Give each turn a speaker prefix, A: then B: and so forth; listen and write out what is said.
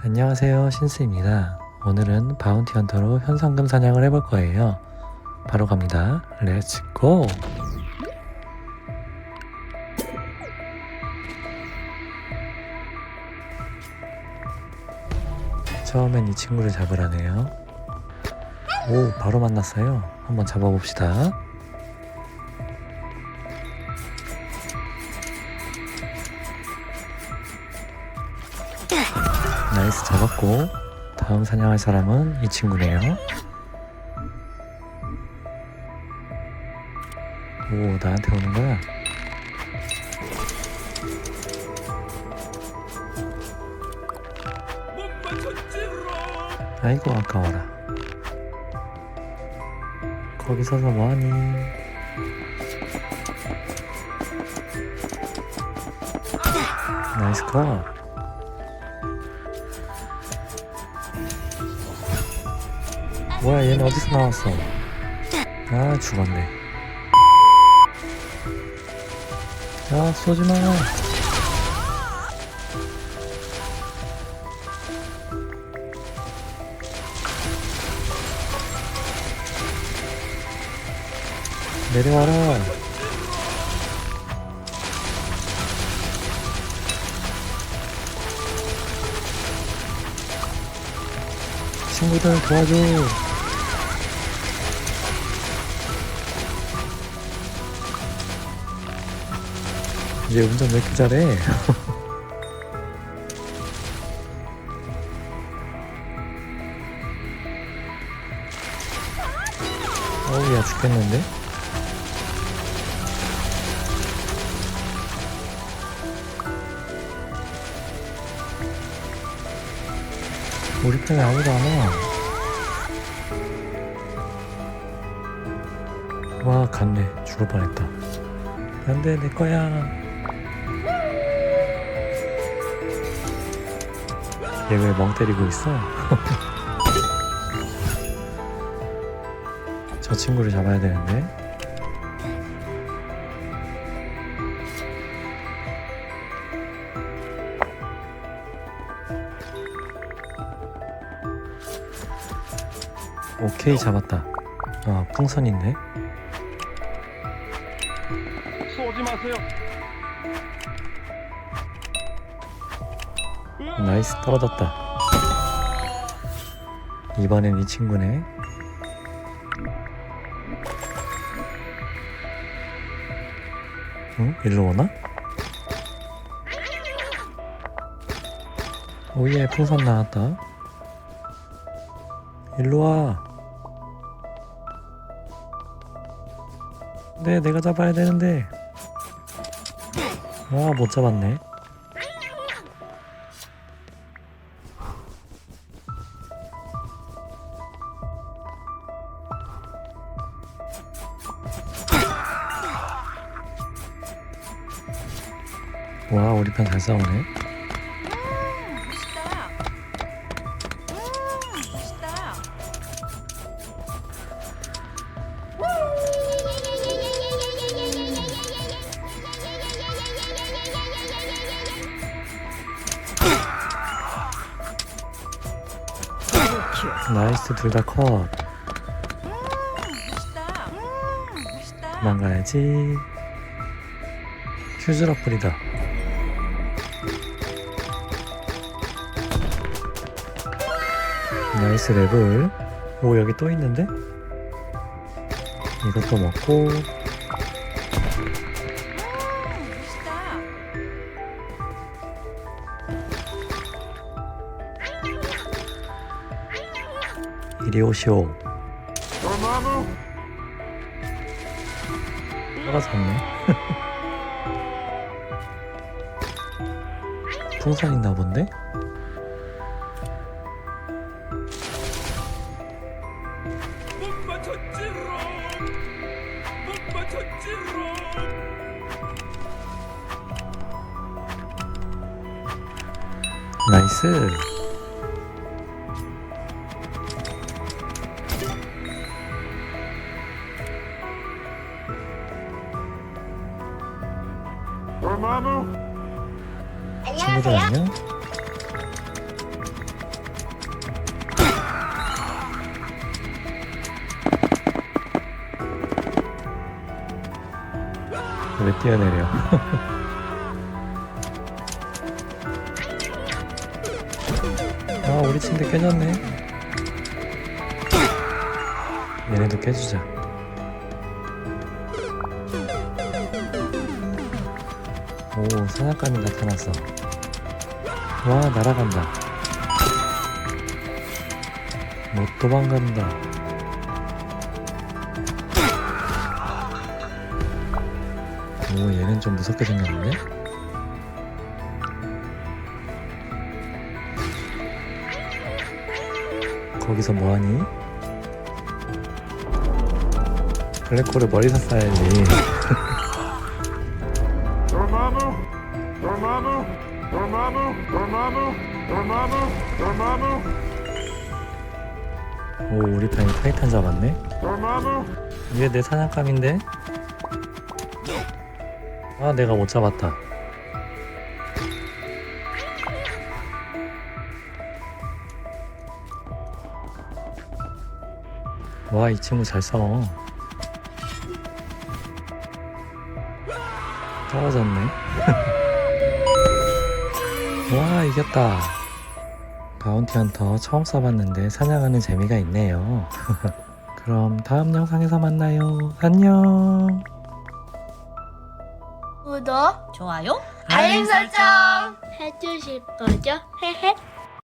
A: 안녕하세요. 신스입니다. 오늘은 바운티 헌터로 현상금 사냥을 해볼 거예요. 바로 갑니다. 렛츠고 처음엔 이 친구를 잡으라네요. 오 바로 만났어요. 한번 잡아봅시다 나이스 잡았고 다음 사냥할 사람은 이 친구네요. 오 나한테 오는 거야? 아이고 아까워라. 거기 서서 뭐하니? 나이스 컷 뭐야 얘는 어디서 나왔어? 아 죽었네. 야 쏘지마. 내려와라. 친구들 도와줘 이제 운전 왜 이렇게 잘해? 어우 야 죽겠는데? 우리 편에 아무도 안 와. 와 갔네 죽을 뻔했다 안 돼 내 거야 얘 왜 멍 때리고 있어? 저 친구를 잡아야 되는데 오케이 잡았다 아 풍선인데
B: 쏘지 마세요.
A: 나이스 떨어졌다. 이번엔 이 친구네. 응? 일로 오나? 오예 풍선 나왔다. 일로 와. 네, 내가 잡아야 되는데. 아 못 잡았네 와 우리 편 잘 싸우네.
C: 음, 멋있다.
A: 나이스 둘 다컷
C: 멋있다. 음.
A: 도망가야지 휴즈럭 뿌리다 나이스 레벨 오 여기 또 있는데? 이것도 먹고. 이리 오시오
B: dormammu.
A: 떨어졌네 풍선 있나 본데? 나이스. 왜 뛰어내려? 아, 우리 침대 깨졌네. 얘네도 깨주자. 오, 사냥감이 나타났어. 와, 날아간다. 못 도망간다. 오, 얘는 좀 무섭게 생겼는데? 거기서 뭐하니? 블랙홀을 머리서 쏴야지. 오, 우리 편이 타이탄 잡았네? 이게 내 사냥감인데? 아, 내가 못 잡았다. 와, 이 친구 잘 싸워. 떨어졌네. 와, 이겼다. 바운티 헌터 처음 써봤는데 사냥하는 재미가 있네요. 그럼 다음 영상에서 만나요. 안녕.
D: 구독,
C: 좋아요.
D: 알림 설정 해주실 거죠? 헤헤.